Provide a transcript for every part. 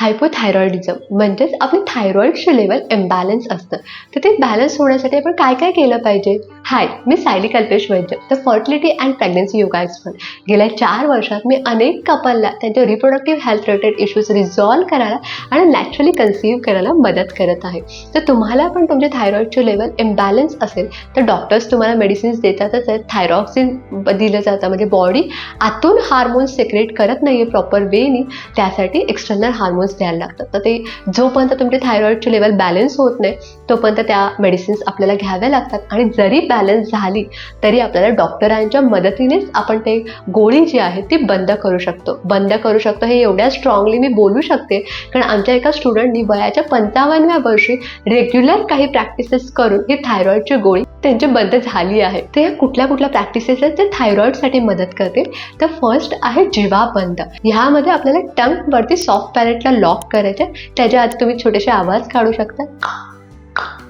Hypothyroidism म्हणजेच आपली थायरॉईडचे level imbalance असतं. तर ते बॅलन्स होण्यासाठी आपण काय काय केलं पाहिजे? Hi me Sayali Kalpesh Vaidya. The fertility and pregnancy yoga expert गेल्या चार वर्षात मी अनेक कपलला त्यांच्या reproductive health related issues resolve करायला आणि नॅचरली कन्सिव्ह करायला मदत करत आहे. तर तुम्हाला पण तुमचे थायरॉईडचे लेवल इम्बॅलन्स असेल तर डॉक्टर्स तुम्हाला मेडिसिन्स देतातच आहेत. थायरॉक्सिन दिलं जातं म्हणजे बॉडी आतून हार्मोन्स सेक्रेट करत नाही आहे प्रॉपर वेनी त्यासाठी एक्सटर्नल हार्मोन्स द्यायला लागतात. तर ते जोपर्यंत तुमचे थायरॉईडचे लेवल बॅलन्स होत नाही तोपर्यंत त्या मेडिसिन्स आपल्याला घ्याव्या लागतात. आणि जरी बॅलन्स झाली तरी आपल्याला डॉक्टरांच्या मदतीनेच आपण ते गोळी जी आहे ती बंद करू शकतो. बंद करू शकतो हे एवढ्या स्ट्रॉंगली मी बोलू शकते कारण आमच्या एका स्टुडंटनी वयाच्या पंचावन्नव्या वर्षी रेग्युलर काही प्रॅक्टिसेस करून ही थायरॉईडची गोळी त्यांची बंद झाली आहे. तर या कुठल्या कुठल्या प्रॅक्टिसेस आहेत ते थायरॉईडसाठी मदत करतील? तर फर्स्ट आहे जीवाबंद. ह्यामध्ये आपल्याला टंगवरती सॉफ्ट पॅलेटला लॉक करायचे त्याच्या आधी तुम्ही छोटेसे आवाज काढू शकता.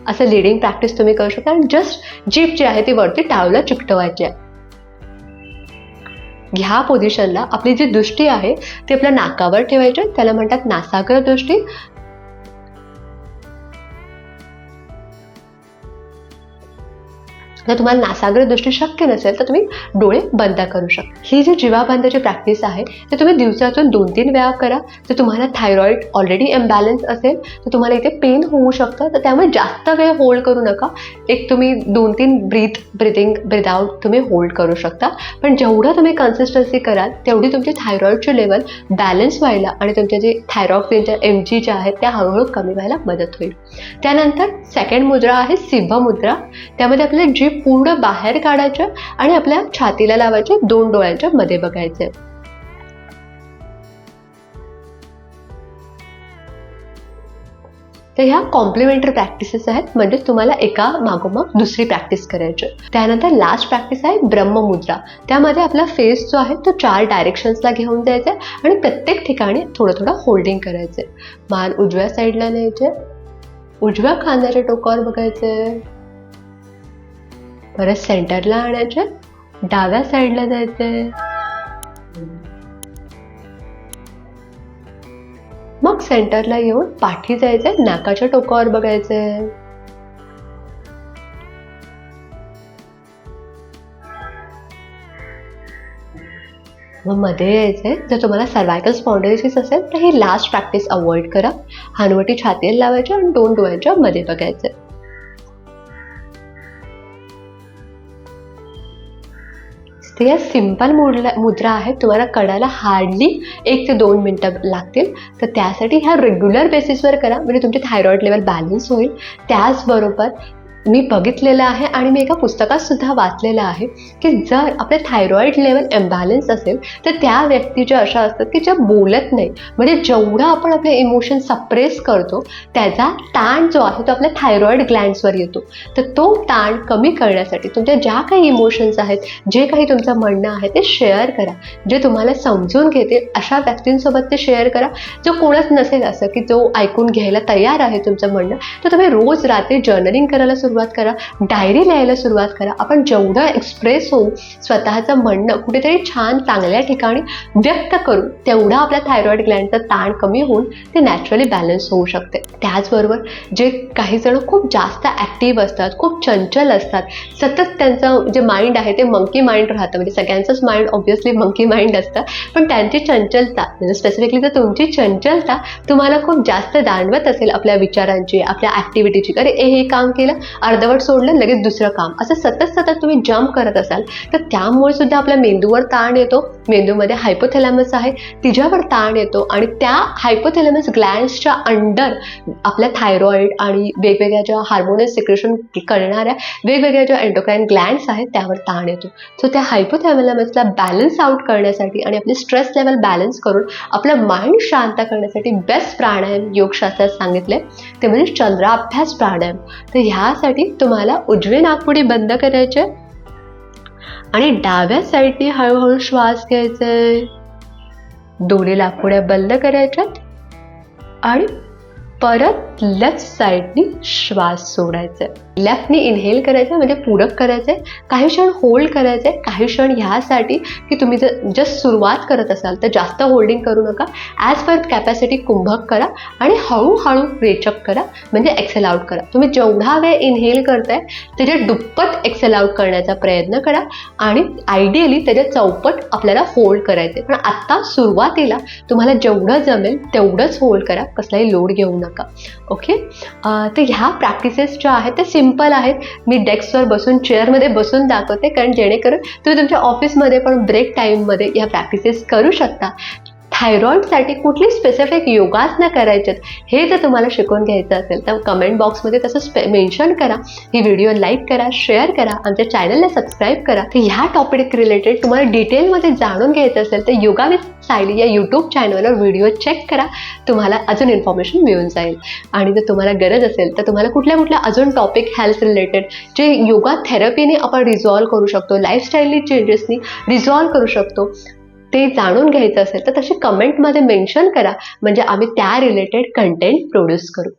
असं लिडिंग प्रॅक्टिस तुम्ही करू शकता. आणि जस्ट जीप जी आहे ती वरती टाळूला चिकटवायची. आहे ह्या पोझिशनला आपली जी दृष्टी आहे ती आपल्या नाकावर ठेवायची. त्याला म्हणतात नासाग्र दृष्टी. जर तुम्हाला नासाग्र दृष्टी शक्य नसेल तर तुम्ही डोळे बंद करू शकता. ही जी जीवाबंधाची प्रॅक्टिस आहे ते तुम्ही दिवसातून दोन तीन वेळा करा. जर तुम्हाला थायरॉईड ऑलरेडी इम्बॅलन्स असेल तर तुम्हाला इथे पेन होऊ शकतं. तर त्यामुळे जास्त वेळ होल्ड करू नका. एक तुम्ही दोन तीन ब्रीथ ब्रिथिंग ब्रिदआउट तुम्ही होल्ड करू शकता. पण जेवढं तुम्ही कन्सिस्टन्सी कराल तेवढी तुमची थायरॉईडचे लेवल बॅलन्स व्हायला आणि तुमच्या जे थायरॉक्सिनच्या एम जी ज्या आहेत त्या हळूहळू कमी व्हायला मदत होईल. त्यानंतर सेकंड मुद्रा आहे सिंह मुद्रा. त्यामध्ये आपल्याला जीभ पूर्ण बाहेर काढायचं आणि आपल्या छातीला लावायचे दोन डोळ्यांच्या मध्ये बघायचे. तर ह्या कॉम्प्लिमेंटरी प्रॅक्टिसेस आहेत म्हणजे तुम्हाला एका मागोमाग दुसरी प्रॅक्टिस करायची. त्यानंतर लास्ट प्रॅक्टिस आहे ब्रह्ममुद्रा. त्यामध्ये आपला फेस जो आहे तो चार डायरेक्शन्सला घेऊन जायचा आणि प्रत्येक ठिकाणी थोडं थोडं होल्डिंग करायचे. मान उजव्या साईडला न्यायचे. उजव्या खांद्याच्या टोकावर बघायचे. परत सेंटरला आणायचे डाव्या साईडला जायचे मग सेंटरला येऊन पाठी जायचे नाकाच्या टोकावर बघायचे मग मध्ये यायचंय जर तुम्हाला सर्वायकल स्पॉन्डेलिसिस असेल तर ही लास्ट प्रॅक्टिस अवॉइड करा. हानवटी छातीला लावायच्या आणि दोन डोळ्यांच्या मध्ये बघायचं तर या सिंपल मुडला मुद्रा आहेत. तुम्हाला कळायला हार्डली एक ते दोन मिनटं लागतील. तर त्यासाठी ह्या रेग्युलर बेसिसवर करा. म्हणजे तुमचे थायरॉईड लेवल बॅलन्स होईल. त्याचबरोबर मी बघितलेलं आहे आणि मी एका पुस्तकात सुद्धा वाचलेलं आहे की जर आपलं थायरॉईड लेवल एम्बॅलन्स असेल तर त्या व्यक्ती ज्या अशा असतात की ज्या बोलत नाही म्हणजे जेवढा आपण आपले इमोशन सप्रेस करतो त्याचा ताण जो आहे तो आपल्या थायरॉईड ग्लँड्सवर येतो. तर तो ताण कमी करण्यासाठी तुमच्या ज्या काही इमोशन्स आहेत जे काही तुमचं म्हणणं आहे ते शेअर करा. जे तुम्हाला समजून घेतील अशा व्यक्तींसोबत ते शेअर करा. जो कोणच नसेल असं की जो ऐकून घ्यायला तयार आहे तुमचं म्हणणं तर तुम्ही रोज रात्री जर्नलिंग करायला सुरुवात सुरुवात करा. डायरी लिहायला सुरुवात करा. आपण जेवढं एक्सप्रेस होऊन स्वतःचं म्हणणं कुठेतरी छान चांगल्या ठिकाणी व्यक्त करू तेवढा आपल्या थायरॉईड ग्लँडचा ताण कमी होऊन ते नॅचरली बॅलन्स होऊ शकते. त्याचबरोबर जे काही जण खूप जास्त ॲक्टिव्ह असतात खूप चंचल असतात सतत त्यांचं जे माइंड आहे ते मंकी माइंड राहतं. म्हणजे सगळ्यांचंच माइंड ऑब्व्हियसली मंकी माइंड असतं. पण त्यांची चंचलता म्हणजे स्पेसिफिकली जर तुमची चंचलता तुम्हाला खूप जास्त जाणवत असेल आपल्या विचारांची आपल्या ॲक्टिव्हिटीची अरे ए हे काम केलं अर्धवट सोडलं लगेच दुसरं काम. असं सतत सतत तुम्ही जम्प करत असाल तर त्यामुळे सुद्धा आपल्या मेंदूवर ताण येतो. मेंदूमध्ये हायपोथॅलॅमस आहे तिच्यावर ताण येतो. आणि त्या हायपोथॅलॅमस ग्लँड्सच्या अंडर आपल्या थायरॉइड आणि वेगवेगळ्या ज्या हार्मोनल सिक्रेशन करणाऱ्या वेगवेगळ्या ज्या एंडोक्राईन ग्लँड्स आहेत त्यावर ताण येतो. सो त्या हायपोथॅलॅमसला बॅलन्स आउट करण्यासाठी आणि आपली स्ट्रेस लेवल बॅलन्स करून आपलं माइंड शांत करण्यासाठी बेस्ट प्राणायाम योगशास्त्रात सांगितले. ते म्हणजे चंद्राभ्यास प्राणायाम. तर ह्यासाठी तुम्हाला उजवे नागपुडी बंद करायचे आणि डाव्या साईडने हळूहळू श्वास घ्यायचा आहे दोन्ही लापुड्या बंद करायच्यात आणि परत लेफ्ट साईडनी श्वास सोडायचा लेफ्टनी इनहेल करायचं म्हणजे पूरक करायचं आहे काही क्षण होल्ड करायचं आहे काही क्षण ह्यासाठी की तुम्ही जर जस्ट सुरुवात करत असाल तर जास्त होल्डिंग करू नका. ॲज पर कॅपॅसिटी कुंभक करा आणि हळूहळू रेचअप करा म्हणजे एक्सेल आउट करा. तुम्ही जेवढा वेळ इनहेल करताय त्याच्या दुप्पट एक्सेल आउट करण्याचा प्रयत्न करा आणि आयडियली त्याच्या चौपट आपल्याला होल्ड करायचे पण आत्ता सुरुवातीला तुम्हाला जेवढं जमेल तेवढंच होल्ड करा कसलाही लोड घेऊ नका. ओके तर ह्या प्रॅक्टिसेस ज्या आहेत त्या सिंपल आहेत. मी डेस्कवर बसून चेअरमध्ये बसून दाखवते. कारण जेणेकरून तुम्ही तुमच्या ऑफिसमध्ये पण ब्रेक टाईममध्ये ह्या प्रॅक्टिसेस करू शकता. थायरॉईडसाठी कुठली स्पेसिफिक योगासनं करायचे हे जर तुम्हाला शिकून घ्यायचं असेल तर कमेंट बॉक्समध्ये तसं स्पे मेन्शन करा ही व्हिडिओ लाईक करा शेअर करा आमच्या चॅनलला सबस्क्राईब करा. तर ह्या टॉपिक रिलेटेड तुम्हाला डिटेलमध्ये जाणून घ्यायचं असेल तर योगा विथ सायली या यूट्यूब चॅनलवर व्हिडिओ चेक करा तुम्हाला अजून इन्फॉर्मेशन मिळून जाईल. आणि जर तुम्हाला गरज असेल तर तुम्हाला कुठल्या कुठल्या अजून टॉपिक हेल्थ रिलेटेड जे योगा थेरपीने आपण रिझॉल्व करू शकतो लाईफस्टाईलनी चेंजेसनी रिझॉल्व करू शकतो ते जाणून घ्यायचं असेल तर तशी कमेंटमध्ये मेन्शन करा. म्हणजे आम्ही त्या रिलेटेड कंटेंट प्रोड्यूस करू.